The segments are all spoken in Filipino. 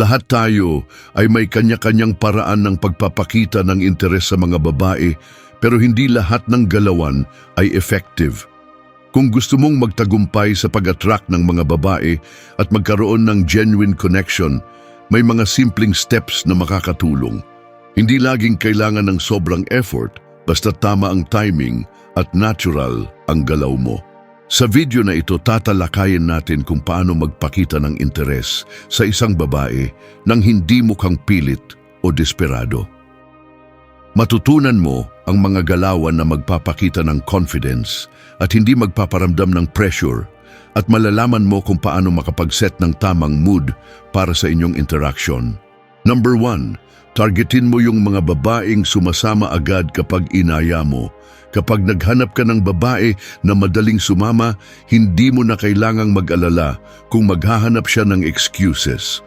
Lahat tayo ay may kanya-kanyang paraan ng pagpapakita ng interes sa mga babae pero hindi lahat ng galawan ay effective. Kung gusto mong magtagumpay sa pag-attract ng mga babae at magkaroon ng genuine connection, may mga simpleng steps na makakatulong. Hindi laging kailangan ng sobrang effort, basta tama ang timing at natural ang galaw mo. Sa video na ito, tatalakayin natin kung paano magpakita ng interes sa isang babae nang hindi mukhang pilit o desperado. Matutunan mo ang mga galawan na magpapakita ng confidence at hindi magpaparamdam ng pressure at malalaman mo kung paano makapag-set ng tamang mood para sa inyong interaction. Number one, targetin mo yung mga babaeng sumasama agad kapag inaya mo. Kapag naghanap ka ng babae na madaling sumama, hindi mo na kailangang mag-alala kung maghahanap siya ng excuses.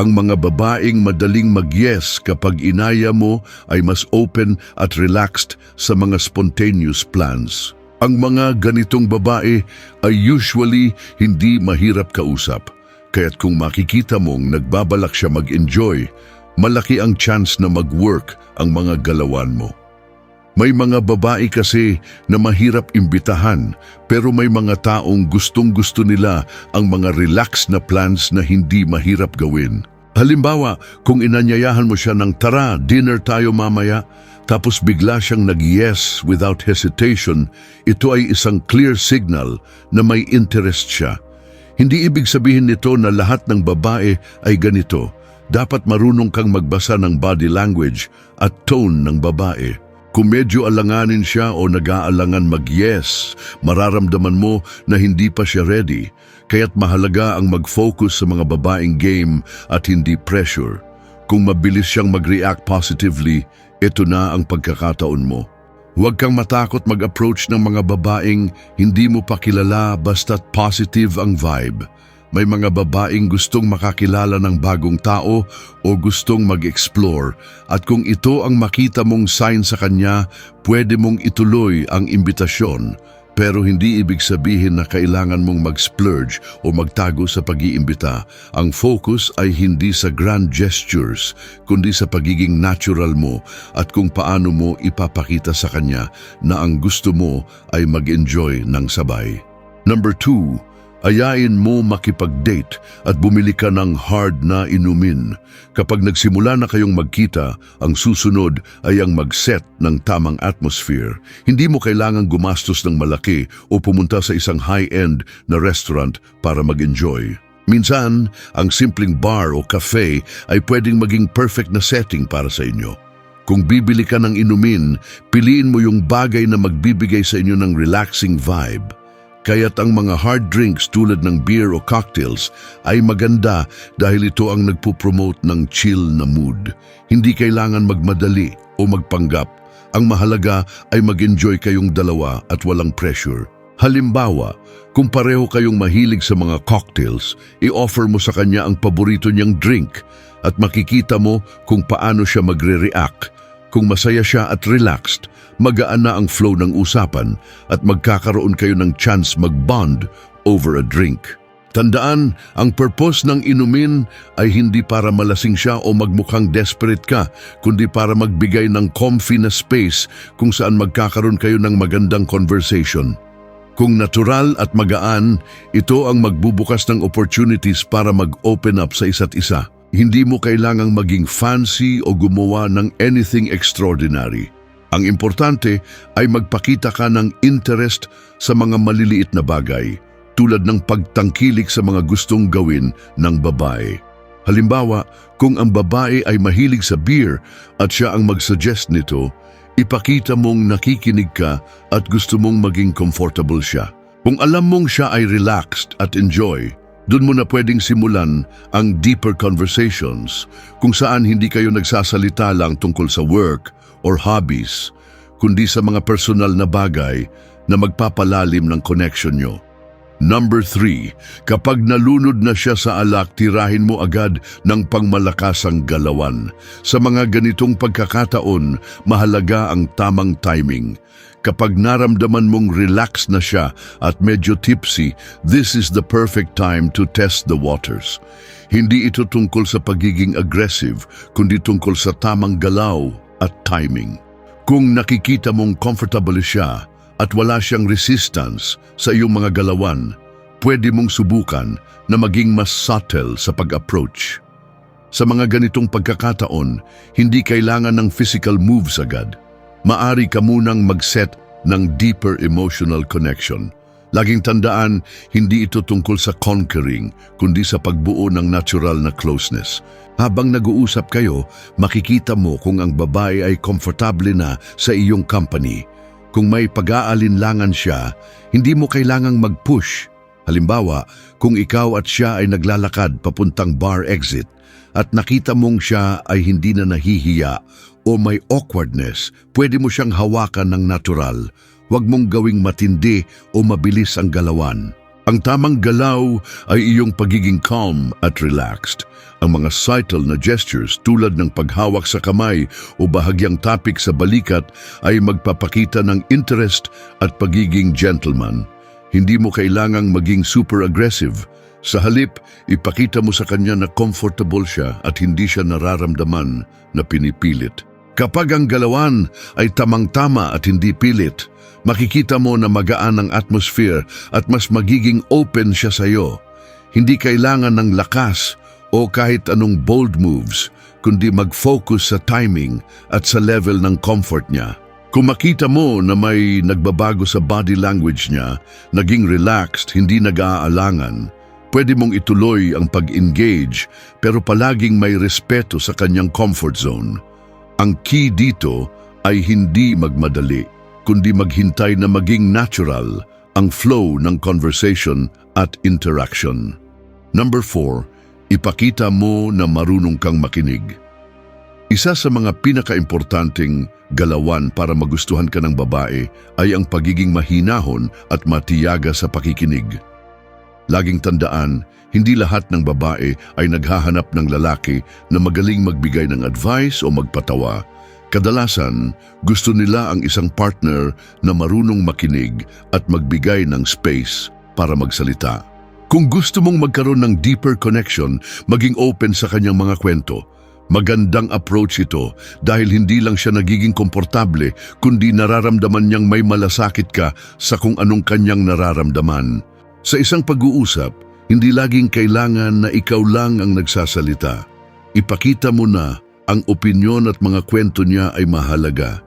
Ang mga babaeng madaling mag-yes kapag inaya mo ay mas open at relaxed sa mga spontaneous plans. Ang mga ganitong babae ay usually hindi mahirap kausap. Kaya't kung makikita mong nagbabalak siya mag-enjoy, malaki ang chance na mag-work ang mga galawan mo. May mga babae kasi na mahirap imbitahan pero may mga taong gustong gusto nila ang mga relaxed na plans na hindi mahirap gawin. Halimbawa, kung inanyayahan mo siya ng tara, dinner tayo mamaya, tapos bigla siyang nag-yes without hesitation, ito ay isang clear signal na may interest siya. Hindi ibig sabihin nito na lahat ng babae ay ganito. Dapat marunong kang magbasa ng body language at tone ng babae. Kung medyo alanganin siya o nag-aalangan mag-yes, mararamdaman mo na hindi pa siya ready. Kaya't mahalaga ang mag-focus sa mga babaeng game at hindi pressure. Kung mabilis siyang mag-react positively, ito na ang pagkakataon mo. Huwag kang matakot mag-approach ng mga babaeng hindi mo pa kilala basta't positive ang vibe. May mga babaeng gustong makakilala ng bagong tao o gustong mag-explore at kung ito ang makita mong sign sa kanya, pwede mong ituloy ang imbitasyon. Pero hindi ibig sabihin na kailangan mong mag-splurge o magtago sa pag-iimbita. Ang focus ay hindi sa grand gestures, kundi sa pagiging natural mo at kung paano mo ipapakita sa kanya na ang gusto mo ay mag-enjoy ng sabay. Number two, Ayain mo makipag-date at bumili ka ng hard na inumin. Kapag nagsimula na kayong magkita, ang susunod ay ang mag-set ng tamang atmosphere. Hindi mo kailangang gumastos ng malaki o pumunta sa isang high-end na restaurant para mag-enjoy. Minsan, ang simpleng bar o cafe ay pwedeng maging perfect na setting para sa inyo. Kung bibili ka ng inumin, piliin mo yung bagay na magbibigay sa inyo ng relaxing vibe. Kaya't ang mga hard drinks tulad ng beer o cocktails ay maganda dahil ito ang nagpupromote ng chill na mood. Hindi kailangan magmadali o magpanggap. Ang mahalaga ay mag-enjoy kayong dalawa at walang pressure. Halimbawa, kung pareho kayong mahilig sa mga cocktails, i-offer mo sa kanya ang paborito niyang drink at makikita mo kung paano siya magre-react. Kung masaya siya at relaxed, magaan na ang flow ng usapan at magkakaroon kayo ng chance mag-bond over a drink. Tandaan, ang purpose ng inumin ay hindi para malasing siya o magmukhang desperate ka, kundi para magbigay ng comfy na space kung saan magkakaroon kayo ng magandang conversation. Kung natural at magaan, ito ang magbubukas ng opportunities para mag-open up sa isa't isa. Hindi mo kailangang maging fancy o gumawa ng anything extraordinary. Ang importante ay magpakita ka ng interest sa mga maliliit na bagay, tulad ng pagtangkilik sa mga gustong gawin ng babae. Halimbawa, kung ang babae ay mahilig sa beer at siya ang mag-suggest nito, ipakita mong nakikinig ka at gusto mong maging comfortable siya. Kung alam mong siya ay relaxed at enjoy, doon mo na pwedeng simulan ang deeper conversations kung saan hindi kayo nagsasalita lang tungkol sa work or hobbies, kundi sa mga personal na bagay na magpapalalim ng connection nyo. Number 3, kapag nalunod na siya sa alak, tirahin mo agad ng pangmalakasang galawan. Sa mga ganitong pagkakataon, mahalaga ang tamang timing. Kapag naramdaman mong relax na siya at medyo tipsy, this is the perfect time to test the waters. Hindi ito tungkol sa pagiging aggressive, kundi tungkol sa tamang galaw at timing. Kung nakikita mong comfortable siya at wala siyang resistance sa iyong mga galawan, pwede mong subukan na maging mas subtle sa pag-approach. Sa mga ganitong pagkakataon, hindi kailangan ng physical moves agad. Maari ka munang mag-set ng deeper emotional connection. Laging tandaan, hindi ito tungkol sa conquering, kundi sa pagbuo ng natural na closeness. Habang nag-uusap kayo, makikita mo kung ang babae ay komportable na sa iyong company. Kung may pag-aalinlangan siya, hindi mo kailangang mag-push. Halimbawa, kung ikaw at siya ay naglalakad papuntang bar exit at nakita mong siya ay hindi na nahihiya o may awkwardness, pwede mo siyang hawakan ng natural. Huwag mong gawing matindi o mabilis ang galawan. Ang tamang galaw ay iyong pagiging calm at relaxed. Ang mga subtle na gestures tulad ng paghawak sa kamay o bahagyang tapik sa balikat ay magpapakita ng interest at pagiging gentleman. Hindi mo kailangang maging super aggressive. Sa halip, ipakita mo sa kanya na comfortable siya at hindi siya nararamdaman na pinipilit. Kapag ang galawan ay tamang-tama at hindi pilit, makikita mo na magaan ang atmosphere at mas magiging open siya sa iyo. Hindi kailangan ng lakas o kahit anong bold moves, kundi mag-focus sa timing at sa level ng comfort niya. Kung makita mo na may nagbabago sa body language niya, naging relaxed, hindi nag-aalangan, pwede mong ituloy ang pag-engage pero palaging may respeto sa kanyang comfort zone. Ang key dito ay hindi magmadali, kundi maghintay na maging natural ang flow ng conversation at interaction. Number 4, ipakita mo na marunong kang makinig. Isa sa mga pinakaimportanteng galawan para magustuhan ka ng babae ay ang pagiging mahinahon at matiyaga sa pakikinig. Laging tandaan, hindi lahat ng babae ay naghahanap ng lalaki na magaling magbigay ng advice o magpatawa. Kadalasan, gusto nila ang isang partner na marunong makinig at magbigay ng space para magsalita. Kung gusto mong magkaroon ng deeper connection, maging open sa kanyang mga kwento. Magandang approach ito dahil hindi lang siya nagiging komportable kundi nararamdaman niyang may malasakit ka sa kung anong kanyang nararamdaman. Sa isang pag-uusap, hindi laging kailangan na ikaw lang ang nagsasalita. Ipakita mo na ang opinyon at mga kwento niya ay mahalaga.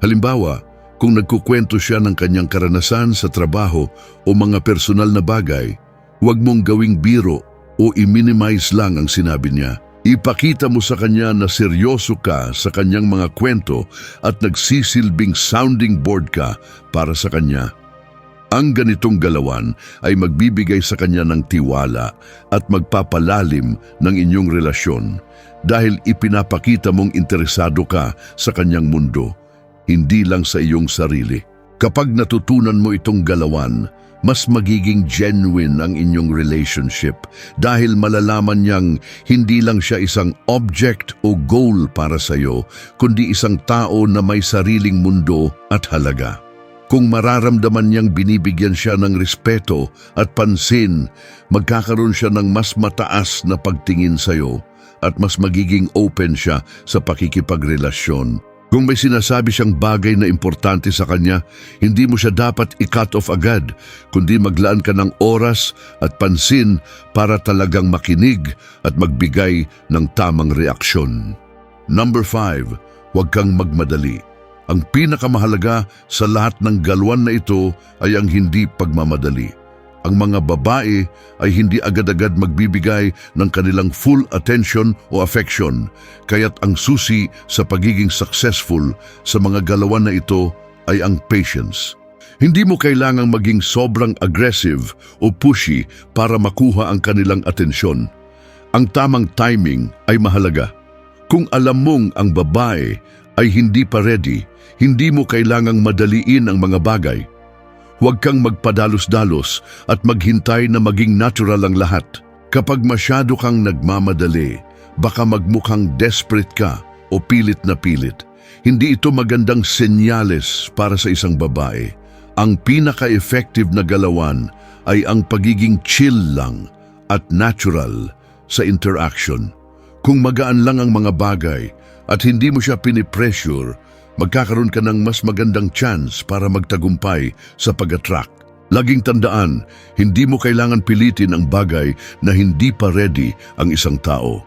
Halimbawa, kung nagkukwento siya ng kanyang karanasan sa trabaho o mga personal na bagay, huwag mong gawing biro o i-minimize lang ang sinabi niya. Ipakita mo sa kanya na seryoso ka sa kanyang mga kwento at nagsisilbing sounding board ka para sa kanya. Ang ganitong galawan ay magbibigay sa kanya ng tiwala at magpapalalim ng inyong relasyon dahil ipinapakita mong interesado ka sa kanyang mundo, hindi lang sa iyong sarili. Kapag natutunan mo itong galawan, mas magiging genuine ang inyong relationship dahil malalaman niyang hindi lang siya isang object o goal para sa iyo, kundi isang tao na may sariling mundo at halaga. Kung mararamdaman niyang binibigyan siya ng respeto at pansin, magkakaroon siya ng mas mataas na pagtingin sa iyo at mas magiging open siya sa pakikipagrelasyon. Kung may sinasabi siyang bagay na importante sa kanya, hindi mo siya dapat i-cut off agad, kundi maglaan ka ng oras at pansin para talagang makinig at magbigay ng tamang reaksyon. Number 5, huwag kang magmadali. Ang pinakamahalaga sa lahat ng galwan na ito ay ang hindi pagmamadali. Ang mga babae ay hindi agad-agad magbibigay ng kanilang full attention o affection, kaya't ang susi sa pagiging successful sa mga galawan na ito ay ang patience. Hindi mo kailangang maging sobrang aggressive o pushy para makuha ang kanilang atensyon. Ang tamang timing ay mahalaga. Kung alam mong ang babae ay hindi pa ready, hindi mo kailangang madaliin ang mga bagay. Huwag kang magpadalos-dalos at maghintay na maging natural ang lahat. Kapag masyado kang nagmamadali, baka magmukhang desperate ka o pilit na pilit. Hindi ito magandang senyales para sa isang babae. Ang pinaka-effective na galawan ay ang pagiging chill lang at natural sa interaction. Kung magaan lang ang mga bagay at hindi mo siya pinipressure, magkakaroon ka ng mas magandang chance para magtagumpay sa pag-attract. Laging tandaan, hindi mo kailangan pilitin ang bagay na hindi pa ready ang isang tao.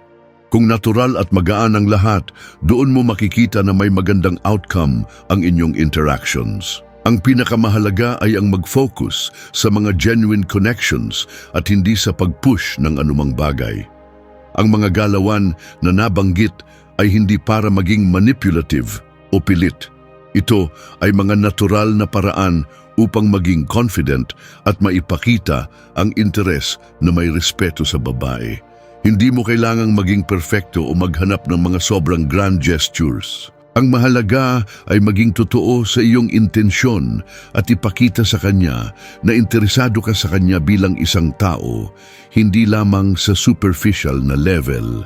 Kung natural at magaan ang lahat, doon mo makikita na may magandang outcome ang inyong interactions. Ang pinakamahalaga ay ang mag-focus sa mga genuine connections at hindi sa pag-push ng anumang bagay. Ang mga galawan na nabanggit ay hindi para maging manipulative o pilit. Ito ay mga natural na paraan upang maging confident at maipakita ang interes na may respeto sa babae. Hindi mo kailangang maging perfecto o maghanap ng mga sobrang grand gestures. Ang mahalaga ay maging totoo sa iyong intensyon at ipakita sa kanya na interesado ka sa kanya bilang isang tao, hindi lamang sa superficial na level.